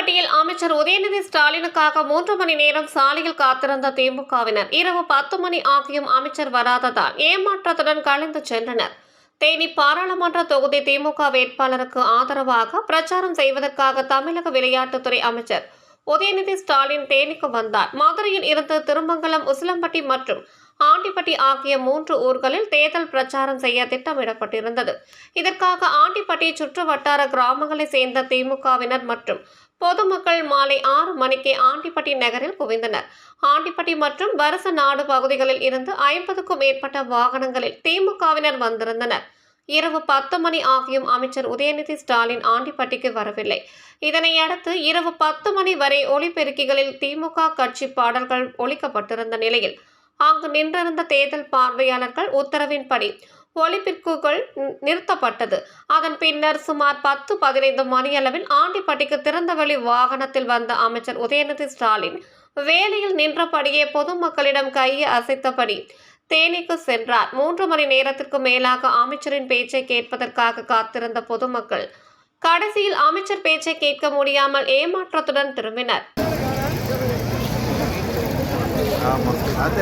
ஆண்டிப்பட்டியில் அமைச்சர் உதயநிதி ஸ்டாலினுக்காக மூன்று மணி நேரம் சாலையில் காத்திருந்த திமுகவினர். இரவு பத்து மணி ஆகியும் அமைச்சர் வராததால் ஏமாற்றத்துடன் கலைந்து சென்றனர். தேனி பாராளுமன்ற தொகுதி திமுக வேட்பாளருக்கு ஆதரவாக பிரச்சாரம் செய்வதற்காக தமிழக விளையாட்டுத்துறை அமைச்சர் உதயநிதி ஸ்டாலின் தேனிக்கு வந்தார். மதுரையில் இருந்து திருமங்கலம் உசிலம்பட்டி மற்றும் ஆண்டிப்பட்டி ஆகிய மூன்று ஊர்களில் தேர்தல் பிரச்சாரம் செய்ய திட்டமிடப்பட்டிருந்தது. இதற்காக ஆண்டிப்பட்டி சுற்று வட்டார கிராமங்களை சேர்ந்த திமுகவினர் மற்றும் பொதுமக்கள் மாலை ஆறு மணிக்கு ஆண்டிப்பட்டி நகரில் குவிந்தனர். ஆண்டிப்பட்டி மற்றும் வருச நாடு பகுதிகளில் இருந்து ஐம்பதுக்கும் மேற்பட்ட வாகனங்களில் திமுகவினர் வந்திருந்தனர். இரவு பத்து மணி ஆகியும் அமைச்சர் உதயநிதி ஸ்டாலின் ஆண்டிப்பட்டிக்கு வரவில்லை. இதனையடுத்து இரவு பத்து மணி வரை ஒலிபெருக்கிகளில் திமுக கட்சி பாடல்கள் ஒழிக்கப்பட்டிருந்த நிலையில் அங்கு நின்றிருந்த தேர்தல் பார்வையாளர்கள் உத்தரவின்படி ஒலிபிற்குகள் நிறுத்தப்பட்டது. அதன் பின்னர் சுமார் பத்து பதினைந்து மணியளவில் ஆண்டிப்பட்டிக்கு திறந்தவெளி வாகனத்தில் வந்த அமைச்சர் உதயநிதி ஸ்டாலின் வேலையில் நின்றபடியே பொதுமக்களிடம் கையை அசைத்தபடி தேனிக்கு சென்றார். மூன்று மணி நேரத்திற்கு மேலாக அமைச்சரின் பேச்சை கேட்பதற்காக காத்திருந்த பொதுமக்கள் கடைசியில் அமைச்சர் பேச்சை கேட்க முடியாமல் ஏமாற்றத்துடன் திரும்பினர். ஆமாம் அது